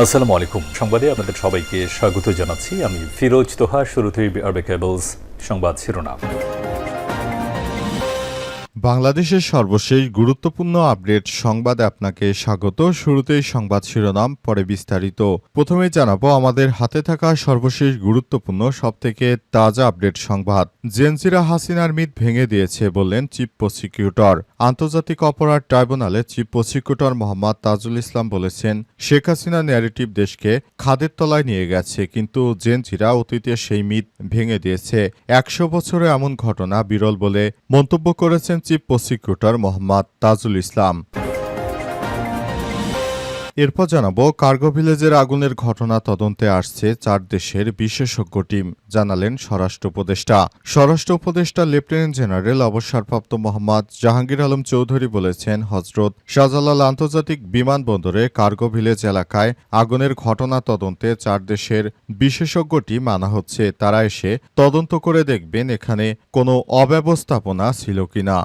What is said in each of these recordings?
আসসালামু আলাইকুম। সংবাদে আপনাদের সবাইকে স্বাগত জানাচ্ছি। আমি ফিরোজ তোহা, শুরুতেই আরবে কেবলস সংবাদ শিরোনাম। বাংলাদেশের সর্বশেষ গুরুত্বপূর্ণ আপডেট সংবাদে আপনাকে স্বাগত। শুরুতেই সংবাদ শিরোনাম, পরে বিস্তারিত। প্রথমে জানাব, আমাদের হাতে থাকা সর্বশেষ গুরুত্বপূর্ণ, সবথেকে তাজা আপডেট সংবাদ। জেনজিরা হাসিনার মিথ ভেঙে দিয়েছে বললেন চিফ প্রসিকিউটর। আন্তর্জাতিক অপরাধ ট্রাইব্যুনালে চিফ প্রসিকিউটর মোহাম্মদ তাজুল ইসলাম বলেছেন, শেখ হাসিনা ন্যারেটিভ দেশকে খাদের তলায় নিয়ে গেছে, কিন্তু জেনজিরা অতীতে সেই মিথ ভেঙে দিয়েছে। একশো বছরে এমন ঘটনা বিরল বলে মন্তব্য করেছেন চিফ প্রসিকিউটর মোহাম্মদ তাজুল ইসলাম। এরপর জানাব, কার্গো ভিলেজের আগুনের ঘটনা তদন্তে আসছে চার দেশের বিশেষজ্ঞ টিম, জানালেন স্বরাষ্ট্র উপদেষ্টা। স্বরাষ্ট্র উপদেষ্টা, লেফটেন্যান্ট জেনারেল, অবসরপ্রাপ্ত মোহাম্মদ জাহাঙ্গীর আলম চৌধুরী বলেছেন, হজরত শাহজালাল আন্তর্জাতিক বিমানবন্দরে কার্গো ভিলেজ এলাকায় আগুনের ঘটনা তদন্তে চার দেশের বিশেষজ্ঞ টিম আনা হচ্ছে। তারা এসে তদন্ত করে দেখবেন এখানে কোনো অব্যবস্থাপনা ছিল কিনা।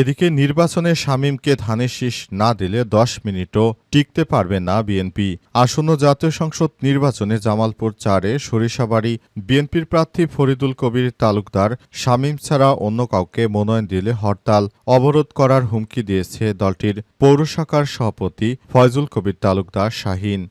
এদিকে নির্বাচনে শামীমকে ধানের শীষ না দিলে দশ মিনিটও টিকতে পারবে না বিএনপি। আসন্ন জাতীয় সংসদ নির্বাচনে জামালপুর চারে সরিষাবাড়ি বিএনপির প্রার্থী ফরিদুল কবির তালুকদার শামীম ছাড়া অন্য কাউকে মনোনয়ন দিলে হরতাল অবরোধ করার হুমকি দিয়েছে দলটির পৌরশাখার সভাপতি ফয়জুল কবির তালুকদার শাহিন।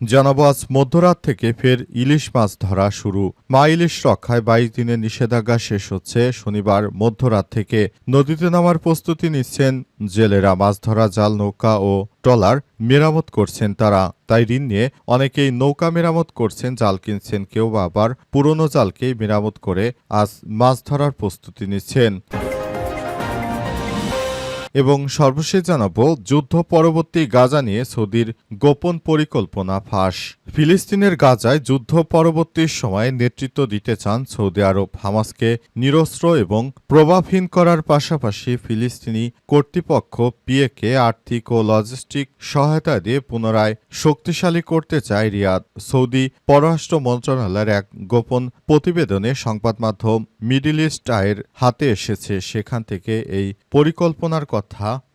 জানাব মধ্যরাত থেকে ফের ইলিশ মাছ ধরা শুরু। মা ইলিশ রক্ষায় বাইশ দিনের নিষেধাজ্ঞা শেষ হচ্ছে। শনিবার মধ্যরাত থেকে নদীতে নামার প্রস্তুতি নিচ্ছেন জেলেরা। মাছ ধরা জাল, নৌকা ও ট্রলার মেরামত করছেন তারা। তাই ঋণ নিয়ে অনেকেই নৌকা মেরামত করছেন, জাল কিনছেন। কেউ আবার পুরনো জালকেই মেরামত করে আজ মাছ ধরার প্রস্তুতি নিচ্ছেন। এবং সর্বশেষ জানাব, যুদ্ধ পরবর্তী গাজা নিয়ে সৌদির গোপন পরিকল্পনা ফাঁস। ফিলিস্তিনের গাজায় যুদ্ধ পরবর্তী সময়ে নেতৃত্ব দিতে চান সৌদি আরব। হামাসকে নিরস্ত্র এবং প্রভাবহীন করার পাশাপাশি ফিলিস্তিনি কর্তৃপক্ষ পিএকে আর্থিক ও লজিস্টিক সহায়তা দিয়ে পুনরায় শক্তিশালী করতে চায় রিয়াদ। সৌদি পররাষ্ট্র মন্ত্রণালয়ের এক গোপন প্রতিবেদনে সংবাদ মাধ্যম মিডিল ইস্ট আয়ের হাতে এসেছে। সেখান থেকে এই পরিকল্পনার কথা Avatar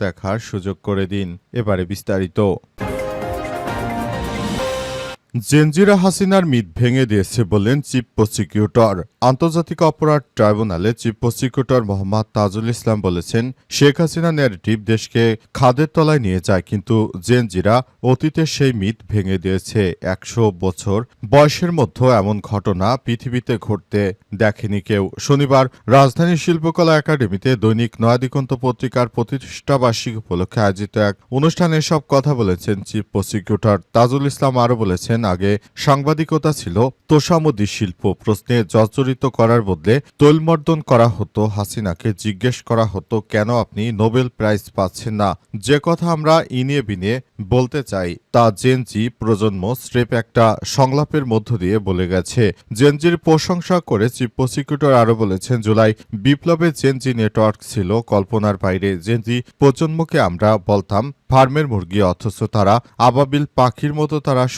দেখার সুযোগ করে দিন। এবারে বিস্তারিত। জেনজিরা হাসিনার মিথ ভেঙে দিয়েছে বললেন চিফ প্রসিকিউটর। আন্তর্জাতিক অপরাধ ট্রাইব্যুনালে চিফ প্রসিকিউটর মোহাম্মদ তাজুল ইসলাম বলেছেন, শেখ হাসিনা ন্যারেটিভ দেশকে খাদের তলায় নিয়ে যায়, কিন্তু জেনজিরা অতীতে সেই মিথ ভেঙে দিয়েছে। একশো বছর বয়সের মধ্যে এমন ঘটনা পৃথিবীতে ঘটতে দেখেনি কেউ। শনিবার রাজধানী শিল্পকলা একাডেমিতে দৈনিক নয়াদিগন্ত পত্রিকার প্রতিষ্ঠাবার্ষিকী উপলক্ষে আয়োজিত এক অনুষ্ঠানে সব কথা বলেছেন চিফ প্রসিকিউটর তাজুল ইসলাম। আরও বলেছেন আগে সাংবাদিকতা ছিল তোষামদি শিল্প প্রশ্নে জর্জরিত করার বদলে তৈলমর্দন করা হতো হাসিনাকে জিজ্ঞেস করা হতো, কেন আপনি নোবেল প্রাইজ পাচ্ছেন না? যে কথা আমরা ইনিয়ে বিনিয়ে বলতে চাই, তা জেনজি প্রজন্ম স্রেপ একটা সংলাপের মধ্য দিয়ে বলে গেছে। জেনজির প্রশংসা করে চিফ প্রসিকিউটর আরও বলেছেন, জুলাই বিপ্লবে জেনজি নেটওয়ার্ক ছিল কল্পনার বাইরে। জেনজি প্রজন্মকে আমরা বলতাম, ফার্মের মুরগি, অথচ তারা আবাবিল পাখির মতো তারা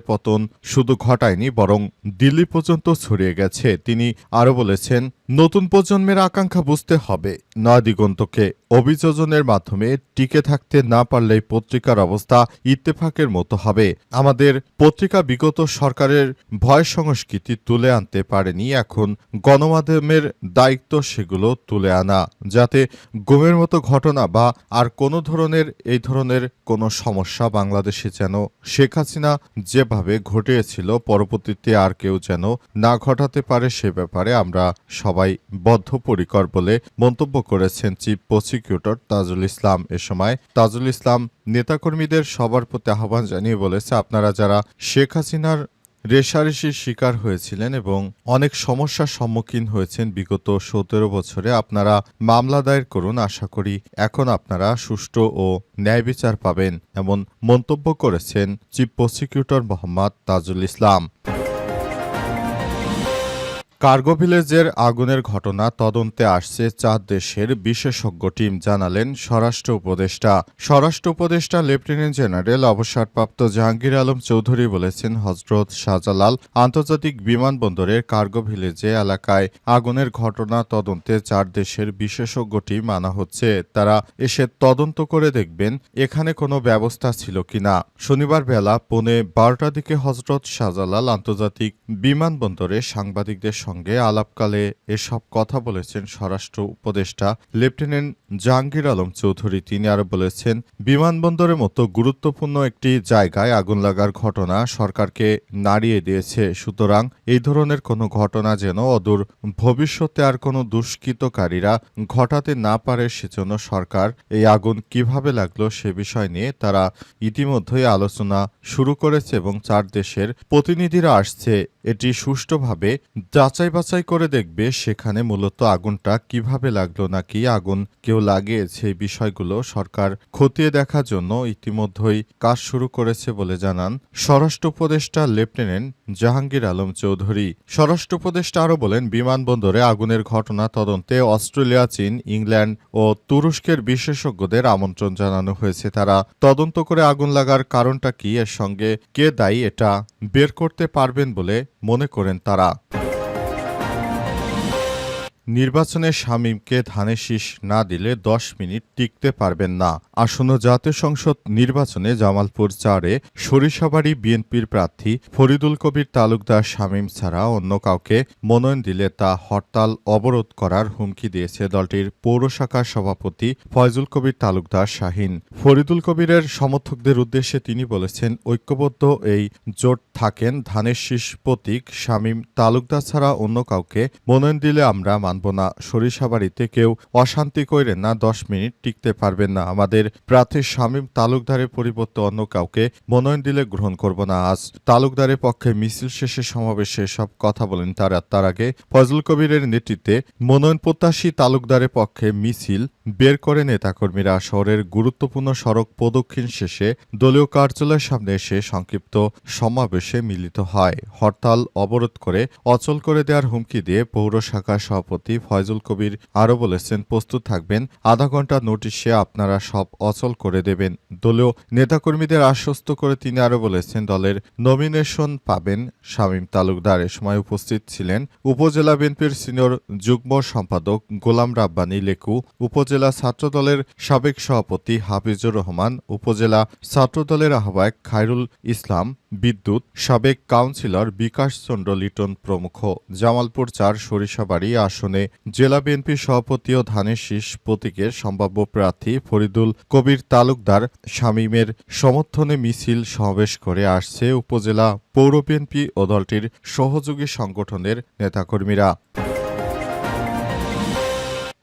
স্বৈরাচারের পতন শুধু ঘটায়নি, বরং দিল্লি পর্যন্ত ছড়িয়ে গেছে। তিনি আরও বলেছেন, নতুন প্রজন্মের আকাঙ্ক্ষা বুঝতে হবে। নয় দিগন্তকে অভিযোজনের মাধ্যমে টিকে থাকতে না পারলে পত্রিকার অবস্থা ইত্তেফাকের মতো হবে। আমাদের পত্রিকা বিগত সরকারের ভয় সংস্কৃতি তুলে আনতে পারেনি। এখন গণমাধ্যমের দায়িত্ব সেগুলো তুলে আনা, যাতে গুমের মতো ঘটনা বা আর কোনো ধরনের, এই ধরনের কোনো সমস্যা বাংলাদেশে যেন শেখ হাসিনা যেভাবে ঘটিয়েছিল পরবর্তীতে আর কেউ যেন না ঘটাতে পারে সে ব্যাপারে আমরা সবাই বদ্ধপরিকর বলে মন্তব্য করেছেন চিফ প্রসিকিউটর তাজুল ইসলাম এ সময়। তাজুল ইসলাম নেতাকর্মীদের সবার প্রতি আহ্বান জানিয়ে বলেছে, আপনারা যারা শেখ হাসিনার রেশারেশির শিকার হয়েছিলেন এবং অনেক সমস্যার সম্মুখীন হয়েছেন বিগত সতেরো বছরে। আপনারা মামলা দায়ের করুন, আশা করি এখন আপনারা সুষ্ঠু ও ন্যায় বিচার পাবেন, এমন মন্তব্য করেছেন chief prosecutor Mohammad Tajul Islam. Cargo ভিলেজের আগুনের ঘটনা তদন্তে আসছে চার দেশের বিশেষজ্ঞ টিম, জানালেন স্বরাষ্ট্র উপদেষ্টা। স্বরাষ্ট্র উপদেষ্টা, লেফটেন্যান্ট জেনারেল, অবসরপ্রাপ্ত জাহাঙ্গীর আলম চৌধুরী বলেছেন, হজরত শাহজালাল আন্তর্জাতিক বিমানবন্দরের কার্গো ভিলেজে এলাকায় আগুনের ঘটনা তদন্তে চার দেশের বিশেষজ্ঞ টিম আনা হচ্ছে। তারা এসে তদন্ত করে দেখবেন এখানে কোনো ব্যবস্থা ছিল কিনা। শনিবার বেলা পৌনে বারোটার দিকে হজরত শাহজালাল আন্তর্জাতিক বিমানবন্দরে সাংবাদিকদের সঙ্গে আলাপকালে এসব কথা বলেছেন স্বরাষ্ট্র উপদেষ্টা লেফটেন্যান্ট জাহাঙ্গীর আলম চৌধুরী। তিনি আরও বলেছেন, বিমানবন্দরের মতো গুরুত্বপূর্ণ একটি জায়গায় আগুন লাগার ঘটনা সরকারকে নাড়িয়ে দিয়েছে। সুতরাং এই ধরনের কোনো ঘটনা যেন অদূর ভবিষ্যতে আর কোনো দুষ্কৃতকারীরা ঘটাতে না পারে, সেজন্য সরকার এই আগুন কীভাবে লাগল সে বিষয় নিয়ে তারা ইতিমধ্যেই আলোচনা শুরু করেছে এবং চার দেশের প্রতিনিধিরা আসছে এটি সুষ্ঠুভাবে যাচাই বাছাই করে দেখবে সেখানে মূলত আগুনটা কীভাবে লাগল নাকি আগুন কেউ লাগিয়েছে এই বিষয়গুলো সরকার খতিয়ে দেখার জন্য ইতিমধ্যেই কাজ শুরু করেছে বলে জানান স্বরাষ্ট্র উপদেষ্টা লেফটেন্যান্ট জাহাঙ্গীর আলম চৌধুরী। স্বরাষ্ট্র উপদেষ্টা আরও বলেন, বিমানবন্দরে আগুনের ঘটনা তদন্তে অস্ট্রেলিয়া, চীন, ইংল্যান্ড ও তুরস্কের বিশেষজ্ঞদের আমন্ত্রণ জানানো হয়েছে। তারা তদন্ত করে আগুন লাগার কারণটা কি, এর সঙ্গে কে দায়ী, এটা বের করতে পারবেন বলে মনে করেন তারা। নির্বাচনে শামীমকে ধানের শীষ না দিলে দশ মিনিট টিকতে পারবেন না। আসন্ন জাতীয় সংসদ নির্বাচনে জামালপুর চারে সরিষাবাড়ি বিএনপির প্রার্থী ফরিদুল কবির তালুকদার শামীম ছাড়া অন্য কাউকে মনোনয়ন দিলে তা হরতাল অবরোধ করার হুমকি দিয়েছে দলটির পৌর শাখার সভাপতি ফয়জুল কবির তালুকদার শাহিন। ফরিদুল কবিরের সমর্থকদের উদ্দেশ্যে তিনি বলেছেন, ঐক্যবদ্ধ এই জোট থাকেন, ধানের শীষ প্রতীক শামীম তালুকদার ছাড়া অন্য কাউকে মনোনয়ন দিলে আমরা মানব না। সরিষাবাড়িতে কেউ অশান্তি কইরে না দশ মিনিট টিকতে পারবেন না। আমাদের প্রার্থী শামীম তালুকদারের পরিবর্তে অন্য কাউকে মনোনয়ন দিলে গ্রহণ করব না। আজ তালুকদারের পক্ষে মিছিল শেষে সমাবেশে সব কথা বলেন তারা। তার আগে ফজল কবিরের নেতৃত্বে মনোনয়ন প্রত্যাশী তালুকদারের পক্ষে মিছিল বের করে নেতাকর্মীরা শহরের গুরুত্বপূর্ণ সড়ক প্রদক্ষিণ শেষে দলীয় কার্যালয়ের সামনে এসে সংক্ষিপ্ত সমাবেশে মিলিত হয়। হরতাল অবরোধ করে অচল করে দেওয়ার হুমকি দিয়ে পৌর শাখার সভাপতি ফয়জুল কবির আরও বলেছেন, প্রস্তুত থাকবেন, আধা ঘণ্টা নোটিশে আপনারা সব অচল করে দেবেন। দলীয় নেতাকর্মীদের আশ্বস্ত করে তিনি আরও বলেছেন, দলের নমিনেশন পাবেন শামীম তালুকদার। এ সময় উপস্থিত ছিলেন উপজেলা বিএনপির সিনিয়র যুগ্ম সম্পাদক গোলাম রাব্বানী লেকু, উপজেলা ছাত্রদলের সাবেক সভাপতি হাফিজুর রহমান, উপজেলা ছাত্রদলের আহ্বায়ক খায়রুল ইসলাম, বিদ্যুৎ, সাবেক কাউন্সিলর বিকাশ চন্দ্র লিটন প্রমুখ। জামালপুর চার সরিষাবাড়ি আসনে জেলা বিএনপি সভাপতি ও ধানের শীষ প্রতীকের সম্ভাব্য প্রার্থী ফরিদুল কবির তালুকদার শামীমের সমর্থনে মিছিল সমাবেশ করে আসছে উপজেলা পৌর বিএনপি ও দলটির সহযোগী সংগঠনের নেতাকর্মীরা।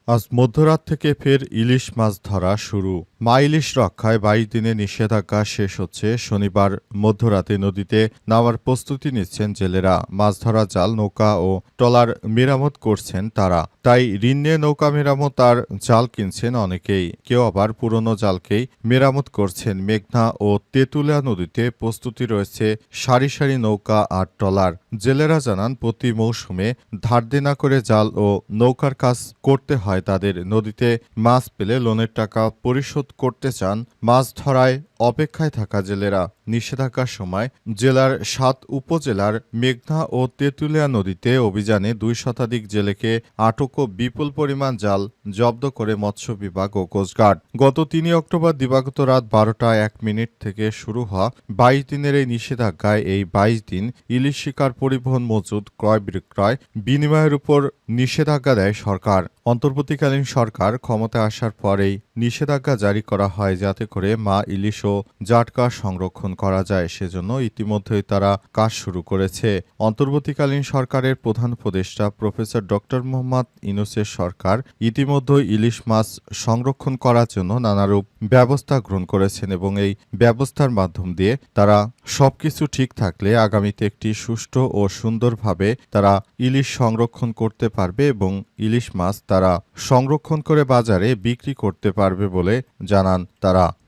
আজ মধ্যরাত থেকে ফের ইলিশ মাছ ধরা শুরু। মা ইলিশ রক্ষায় বাইশ দিনে নিষেধাজ্ঞা শেষ হচ্ছে। শনিবার মধ্যরাতে নদীতে নামার প্রস্তুতি নিচ্ছেন জেলেরা। মাছ ধরা জাল, নৌকা ও ট্রলার মেরামত করছেন তারা। তাই ঋণ নিয়ে নৌকা মেরামত আর জাল কিনছেন অনেকেই। কেউ আবার পুরনো জালকেই মেরামত করছেন। মেঘনা ও তেঁতুলিয়া নদীতে প্রস্তুতি রয়েছে সারি সারি নৌকা আর ট্রলার। জেলেরা জানান, প্রতি মৌসুমে ধার দেনা করে জাল ও নৌকার কাজ করতে হয়। তাদের নদীতে মাছ পেলে লোনের টাকা পরিশোধ করতে চান। মাছ ধরায় অপেক্ষায় থাকা জেলেরা নিষেধাজ্ঞার সময় জেলার সাত উপজেলার মেঘনা ও তেঁতুলিয়া নদীতে অভিযানে দুই শতাধিক জেলেকে আটক ও বিপুল পরিমাণ জাল জব্দ করে মৎস্য বিভাগ ও কোস্টগার্ড গত তিনই অক্টোবর দিবাগত রাত বারোটা এক মিনিট থেকে শুরু হওয়া বাইশ দিনের এই নিষেধাজ্ঞায় এই বাইশ দিন ইলিশ শিকার পরিবহন মজুদ ক্রয় বিক্রয় বিনিময়ের উপর নিষেধাজ্ঞা দেয় সরকার। অন্তর্বর্তীকালীন সরকার ক্ষমতায় আসার পরেই নিষেধাজ্ঞা জারি করা হয় যাতে করে মা ইলিশ ও জাটকা সংরক্ষণ করা যায়। সেজন্য ইতিমধ্যেই তারা কাজ শুরু করেছে। অন্তর্বর্তীকালীন সরকারের প্রধান উপদেষ্টা প্রফেসর ডক্টর মোহাম্মদ ইনুসের সরকার ইতিমধ্যেই ইলিশ মাছ সংরক্ষণ করার জন্য নানারূপ ব্যবস্থা গ্রহণ করেছেন এবং এই ব্যবস্থার মাধ্যম দিয়ে তারা সবকিছু ঠিক থাকলে আগামীতে একটি সুষ্ঠু ও সুন্দরভাবে তারা ইলিশ সংরক্ষণ করতে পারবে এবং ইলিশ মাছ তারা সংরক্ষণ করে বাজারে বিক্রি করতে পারবে বলে জানান তারা।